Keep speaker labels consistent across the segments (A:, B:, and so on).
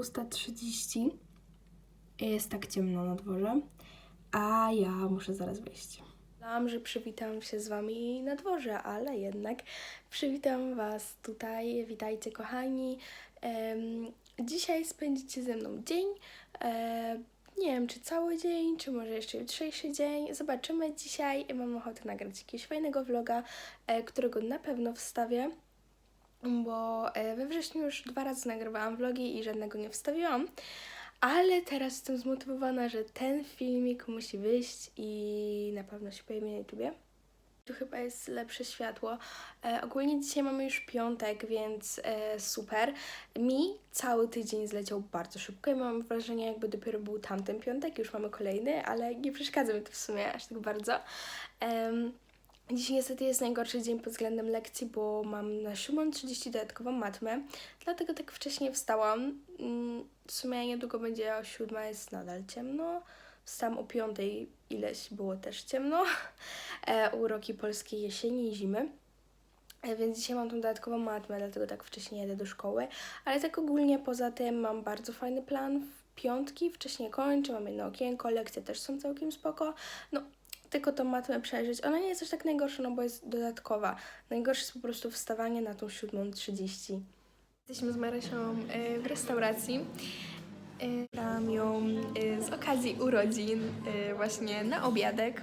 A: 6.30. Jest tak ciemno na dworze, a ja muszę zaraz wyjść. Myślałam, że przywitam się z Wami na dworze, ale jednak przywitam Was tutaj. Witajcie, kochani. Dzisiaj spędzicie ze mną dzień. Nie wiem, czy cały dzień, czy może jeszcze jutrzejszy dzień. Zobaczymy dzisiaj. Mam ochotę nagrać jakiegoś fajnego vloga, e, którego na pewno wstawię bo e, we wrześniu już dwa razy nagrywałam vlogi i żadnego nie wstawiłam. Ale teraz jestem zmotywowana, że ten filmik musi wyjść i na pewno się pojawi na YouTubie. Tu chyba jest lepsze światło. E, ogólnie dzisiaj mamy już piątek, więc e, super. Mi cały tydzień zleciał bardzo szybko i mam wrażenie, jakby dopiero był tamten piątek, już mamy kolejny, ale nie przeszkadza mi to w sumie aż tak bardzo. Em, Dzisiaj niestety jest najgorszy dzień pod względem lekcji, bo mam na 7.30 dodatkową matmę, dlatego tak wcześnie wstałam. Mm, W sumie niedługo będzie o 7, jest nadal ciemno. Wstałam o 5, ileś było też ciemno. E, uroki polskiej jesieni i zimy. E, Więc dzisiaj mam tą dodatkową matmę, dlatego tak wcześnie jedę do szkoły. Ale tak ogólnie poza tym mam bardzo fajny plan w piątki, wcześniej kończę, mam jedno okienko, lekcje też są całkiem spoko. No, tylko tą matmę przejrzeć. Ona nie jest aż tak najgorsza, no bo jest dodatkowa. Najgorsze jest po prostu wstawanie na tą 7.30. Jesteśmy z Marysią e, w restauracji. Brałam ją e, z okazji urodzin właśnie na obiadek.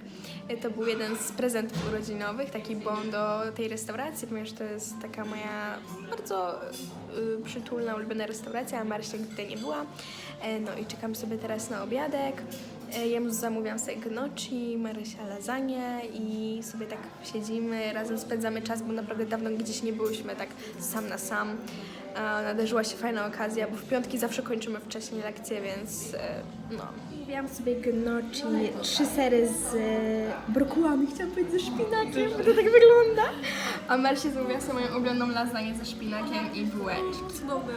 A: To był jeden z prezentów urodzinowych, taki bon do tej restauracji, ponieważ to jest taka moja bardzo przytulna, ulubiona restauracja, a Marysia tutaj nie była. No i czekam sobie teraz na obiadek. E, Ja już zamówiłam sobie gnocchi, Marysia lasagne i sobie tak siedzimy, razem spędzamy czas, bo naprawdę dawno gdzieś nie byłyśmy tak sam na sam. A Nadarzyła się fajna okazja, bo w piątki zawsze kończymy wcześniej lekcje, więc e, no. Zrobiłam sobie gnocchi, trzy sery z e, brokułami, chciałam powiedzieć ze szpinakiem, bo to tak wygląda. A Marsia zamówiła sobie moją ulubioną lasagne ze szpinakiem i bułeczki. Cudowne.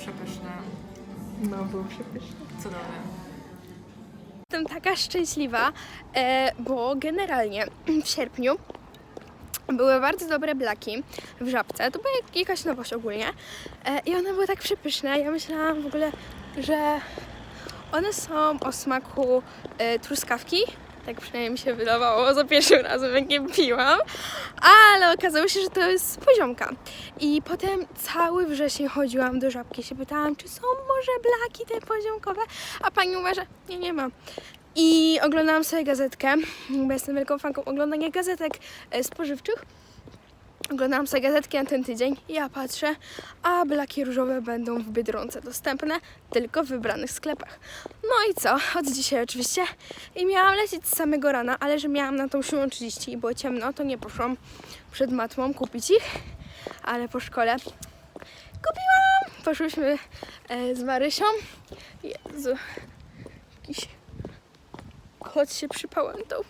B: Przepyszne.
A: No, było przepyszne.
B: Cudowne.
A: Jestem taka szczęśliwa, e, bo generalnie w sierpniu były bardzo dobre blaki w Żabce. To była jak- jakaś nowość ogólnie. E, I one były tak przepyszne. Ja myślałam w ogóle, że one są o smaku e, truskawki. Tak przynajmniej mi się wydawało za pierwszym razem, jak je piłam. Ale okazało się, że to jest poziomka. I potem cały wrzesień chodziłam do żabki, się pytałam, czy są może blaki te poziomkowe, a pani uważa, nie, nie ma. I oglądałam sobie gazetkę, bo jestem wielką fanką oglądania gazetek e, spożywczych. Oglądałam sobie gazetki na ten tydzień i ja patrzę, a blaki różowe będą w Biedronce dostępne tylko w wybranych sklepach. No i co? Od dzisiaj oczywiście. I miałam lecieć z samego rana, ale że miałam na tą 7.30 i było ciemno, to nie poszłam przed matmą kupić ich, ale po szkole kupiłam. Poszłyśmy e, z Marysią. Jezu, jakiś kot się przypałętał.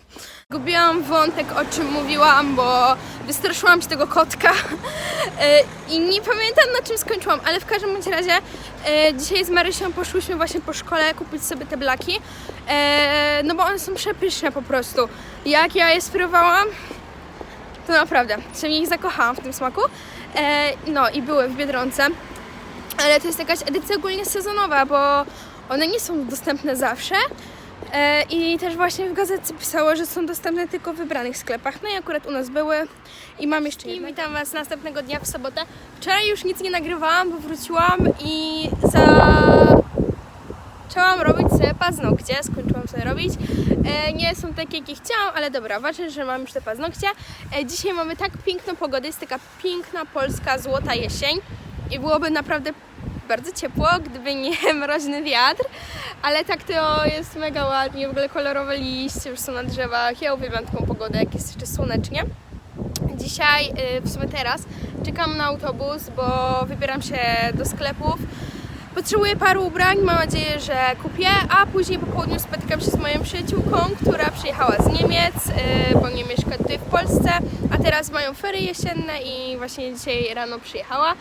A: Gubiłam wątek, o czym mówiłam, bo wystraszyłam się tego kotka E, i nie pamiętam na czym skończyłam, ale w każdym bądź razie e, dzisiaj z Marysią poszłyśmy właśnie po szkole kupić sobie te blaki, e, no bo one są przepyszne po prostu. Jak ja je spróbowałam, to naprawdę się w nich zakochałam w tym smaku. No i były w Biedronce, ale to jest jakaś edycja ogólnie sezonowa, bo one nie są dostępne zawsze. E, I też właśnie w gazecie pisało, że są dostępne tylko w wybranych sklepach. No i akurat u nas były i mam jeszcze jedno. Witam Was następnego dnia w sobotę. Wczoraj już nic nie nagrywałam, bo wróciłam i zaczęłam robić sobie paznokcie. Skończyłam sobie robić. E, nie są takie, jakie chciałam, ale dobra, ważne, że mam już te paznokcie. E, dzisiaj mamy tak piękną pogodę, jest taka piękna polska złota jesień i byłoby naprawdę bardzo ciepło, gdyby nie mroźny wiatr, ale tak to jest mega ładnie, w ogóle kolorowe liście już są na drzewach. Ja uwielbiam taką pogodę, jak jest jeszcze słonecznie. Dzisiaj, y, w sumie teraz, czekam na autobus, bo wybieram się do sklepów. Potrzebuję paru ubrań, mam nadzieję, że kupię, a później po południu spotykam się z moją przyjaciółką, która przyjechała z Niemiec, y, bo nie mieszka tutaj w Polsce, a teraz mają fery jesienne i właśnie dzisiaj rano przyjechała,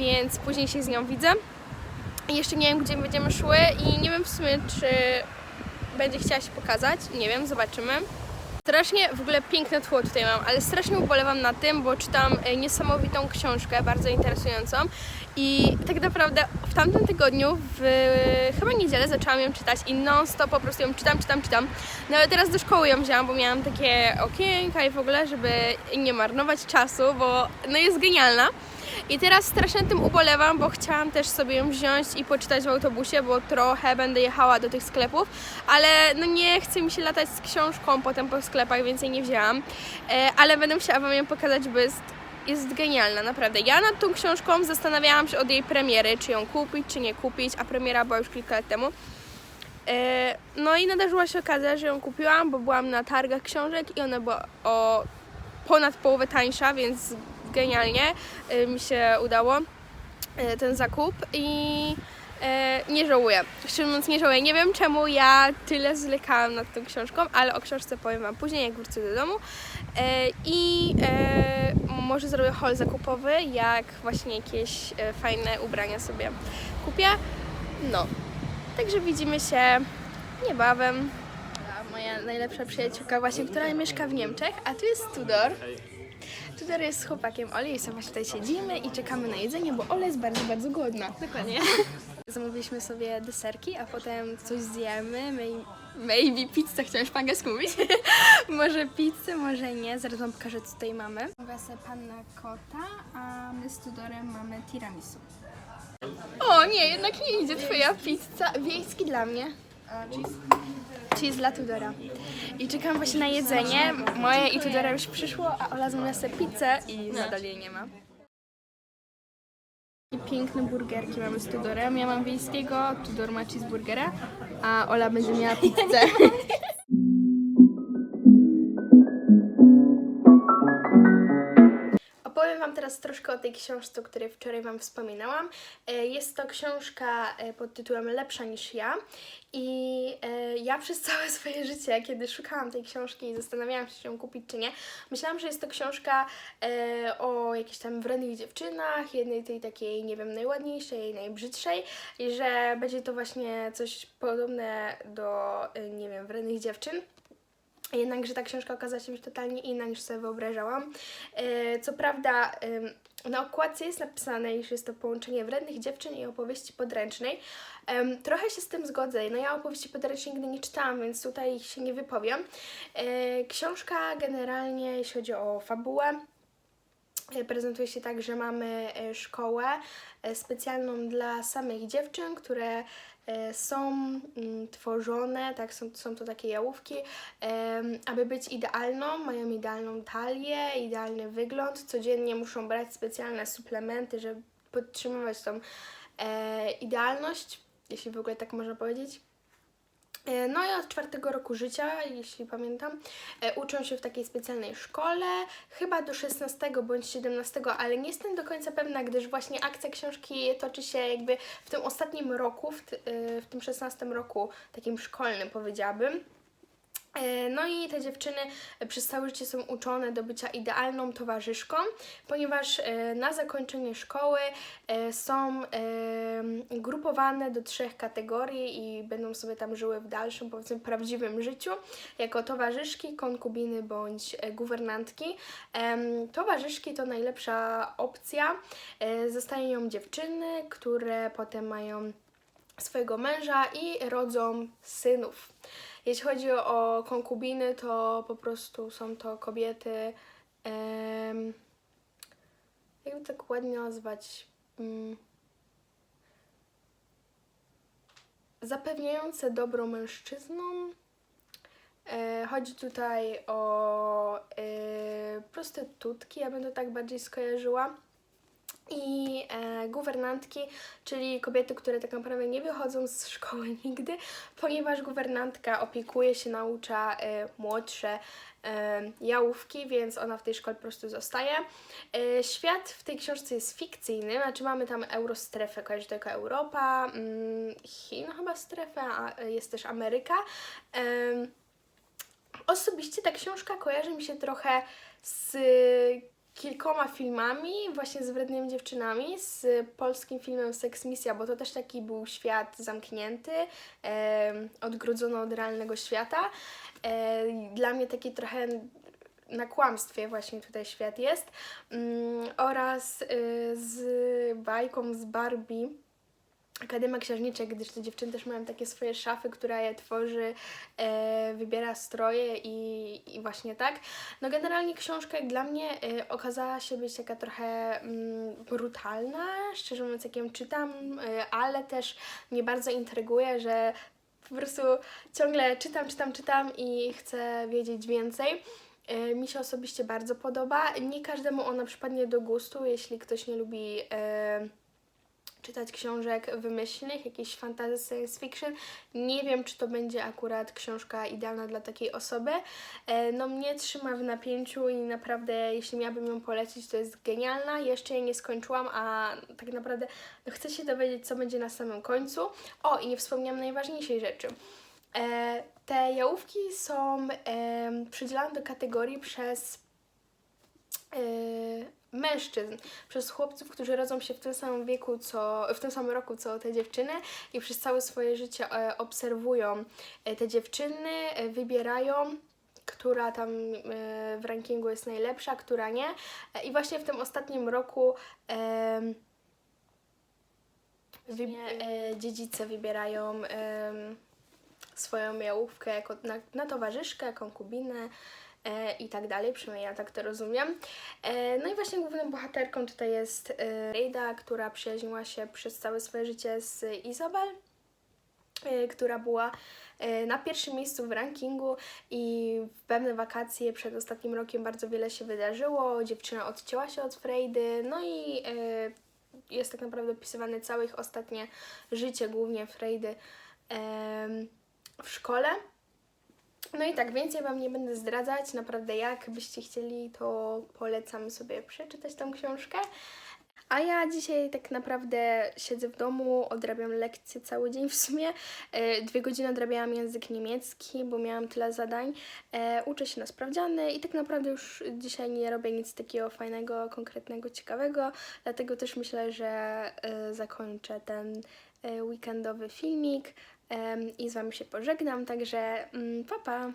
A: więc później się z nią widzę. Jeszcze nie wiem, gdzie będziemy szły i nie wiem w sumie, czy będzie chciała się pokazać. Nie wiem, zobaczymy. Strasznie w ogóle piękne tło tutaj mam, ale strasznie ubolewam na tym, bo czytam e, niesamowitą książkę, bardzo interesującą. I tak naprawdę w tamtym tygodniu, w chyba niedzielę zaczęłam ją czytać i non-stop po prostu ją czytam, czytam, czytam. Nawet teraz do szkoły ją wzięłam, bo miałam takie okienka i w ogóle, żeby nie marnować czasu, bo no jest genialna. I teraz strasznie tym ubolewam, bo chciałam też sobie ją wziąć i poczytać w autobusie, bo trochę będę jechała do tych sklepów, ale no nie chce mi się latać z książką potem po sklepach, więc jej nie wzięłam. E, ale będę chciała Wam ją pokazać, bo jest, jest genialna, naprawdę. Ja nad tą książką zastanawiałam się od jej premiery, czy ją kupić, czy nie kupić, a premiera była już kilka lat temu. E, No i nadarzyła się okazja, że ją kupiłam, bo byłam na targach książek i ona była o ponad połowę tańsza, więc genialnie e, mi się udało e, ten zakup i nie żałuję. Szczerze mówiąc nie żałuję. Nie wiem czemu ja tyle zwlekałam nad tą książką, ale o książce powiem Wam później, jak wrócę do domu. E, I e, może zrobię haul zakupowy, jak właśnie jakieś e, fajne ubrania sobie kupię. No, Także widzimy się niebawem. Moja najlepsza przyjaciółka właśnie, która mieszka w Niemczech, a tu jest Tudor. Tudor jest z chłopakiem Oli i sobie właśnie tutaj siedzimy i czekamy na jedzenie, bo Ola jest bardzo, bardzo głodna. Dokładnie. Zamówiliśmy sobie deserki, a potem coś zjemy. May- Maybe pizzę, chciałam już po angielsku mówić. może pizzę, może nie. Zaraz wam pokażę, co tutaj mamy. Wesę panna kota, a my z Tudorem mamy tiramisu. O nie, jednak nie idzie twoja pizza. Wiejski dla mnie. Cheese dla Tudora. I czekam właśnie na jedzenie. Moje i Tudora już przyszło, a Ola zamówiła sobie pizzę i nadal jej nie ma. I piękne burgerki mamy z Tudorem. Ja mam wiejskiego, Tudor ma cheeseburgera, a Ola będzie miała pizzę. Teraz troszkę o tej książce, o której wczoraj Wam wspominałam. E, Jest to książka e, pod tytułem Lepsza niż ja. I e, ja przez całe swoje życie, kiedy szukałam tej książki i zastanawiałam się, czy ją kupić, czy nie, myślałam, że jest to książka o jakichś tam wrednych dziewczynach, jednej tej takiej, nie wiem, najładniejszej, najbrzydszej, i że będzie to właśnie coś podobne do, nie wiem, wrednych dziewczyn. Jednakże ta książka okazała się być totalnie inna niż sobie wyobrażałam. E, Co prawda na okładce jest napisane, iż jest to połączenie wrednych dziewczyn i opowieści podręcznej. Trochę się z tym zgodzę. No ja opowieści podręcznej nigdy nie czytałam, więc tutaj się nie wypowiem. E, Książka generalnie, jeśli chodzi o fabułę, E, prezentuje się tak, że mamy szkołę specjalną dla samych dziewczyn, które są mm, tworzone, tak, są, są to takie jałówki, aby być idealną, mają idealną talię, idealny wygląd, codziennie muszą brać specjalne suplementy, żeby podtrzymywać tą e, idealność, jeśli w ogóle tak można powiedzieć. E, No i od czwartego roku życia, jeśli pamiętam, e, uczą się w takiej specjalnej szkole, chyba do 16 bądź 17, ale nie jestem do końca pewna, gdyż właśnie akcja książki toczy się jakby w tym ostatnim roku, w, e, w tym 16 roku takim szkolnym powiedziałabym. E, No i te dziewczyny przez całe życie są uczone do bycia idealną towarzyszką, ponieważ e, na zakończenie szkoły e, są grupowane do trzech kategorii i będą sobie tam żyły w dalszym, powiedzmy, prawdziwym życiu, jako towarzyszki, konkubiny bądź guwernantki. Towarzyszki to najlepsza opcja. Zostają dziewczyny, które potem mają swojego męża i rodzą synów. Jeśli chodzi o konkubiny, to po prostu są to kobiety, jakby tak ładnie nazwać, mm, zapewniające dobro mężczyznom. E, chodzi tutaj o e, prostytutki, ja bym to tak bardziej skojarzyła i e, guwernantki, czyli kobiety, które tak naprawdę nie wychodzą z szkoły nigdy, ponieważ guwernantka opiekuje się, naucza e, młodsze e, jałówki, więc ona w tej szkole po prostu zostaje. E, świat w tej książce jest fikcyjny, znaczy mamy tam eurostrefę, kojarzy to jako Europa, mm, Chin chyba strefę, a e, jest też Ameryka. Em, Osobiście ta książka kojarzy mi się trochę z kilkoma filmami, właśnie z wrednymi dziewczynami, z polskim filmem Sex Misja, bo to też taki był świat zamknięty, odgrodzony od realnego świata. E, dla mnie taki trochę na kłamstwie właśnie tutaj świat jest. Mm, oraz y, z bajką z Barbie. Akademia Księżniczek, gdyż te dziewczyny też mają takie swoje szafy, która je tworzy, e, wybiera stroje i, i właśnie tak. No generalnie książka jak dla mnie e, okazała się być taka trochę mm, brutalna, szczerze mówiąc jak ją czytam, e, ale też mnie bardzo intryguje, że po prostu ciągle czytam, czytam, czytam i chcę wiedzieć więcej. E, Mi się osobiście bardzo podoba. Nie każdemu ona przypadnie do gustu, jeśli ktoś nie lubi e, czytać książek wymyślnych, jakiś fantasy, science fiction. Nie wiem, czy to będzie akurat książka idealna dla takiej osoby. E, No mnie trzyma w napięciu i naprawdę, jeśli miałabym ją polecić, to jest genialna. Jeszcze jej nie skończyłam, a tak naprawdę no, chcę się dowiedzieć, co będzie na samym końcu. O, i nie wspomniałam najważniejszej rzeczy. E, te jałówki są przydzielane do kategorii przez e, mężczyzn, przez chłopców, którzy rodzą się w tym samym wieku, co, w tym samym roku, co te dziewczyny i przez całe swoje życie e, obserwują e, te dziewczyny, e, wybierają która tam w rankingu jest najlepsza, która nie. I właśnie w tym ostatnim roku e, dziedzice wybierają swoją jałówkę jako na, na towarzyszkę, konkubinę e, i tak dalej, przynajmniej ja tak to rozumiem. E, no i właśnie główną bohaterką tutaj jest e, Rejda, która przyjaźniła się przez całe swoje życie z Izabel, e, która była e, na pierwszym miejscu w rankingu i w pewne wakacje przed ostatnim rokiem bardzo wiele się wydarzyło. Dziewczyna odcięła się od Frejdy, no i e, jest tak naprawdę opisywane całe ich ostatnie życie, głównie Frejdy w szkole. No i tak, więcej Wam nie będę zdradzać. Naprawdę, jak byście chcieli, to polecam sobie przeczytać tą książkę. A ja dzisiaj tak naprawdę siedzę w domu, odrabiam lekcje cały dzień w sumie. E, Dwie godziny odrabiałam język niemiecki, bo miałam tyle zadań. E, Uczę się na sprawdziany i tak naprawdę już dzisiaj nie robię nic takiego fajnego, konkretnego, ciekawego. Dlatego też myślę, że e, zakończę ten weekendowy filmik i z Wami się pożegnam. Także mm, pa pa!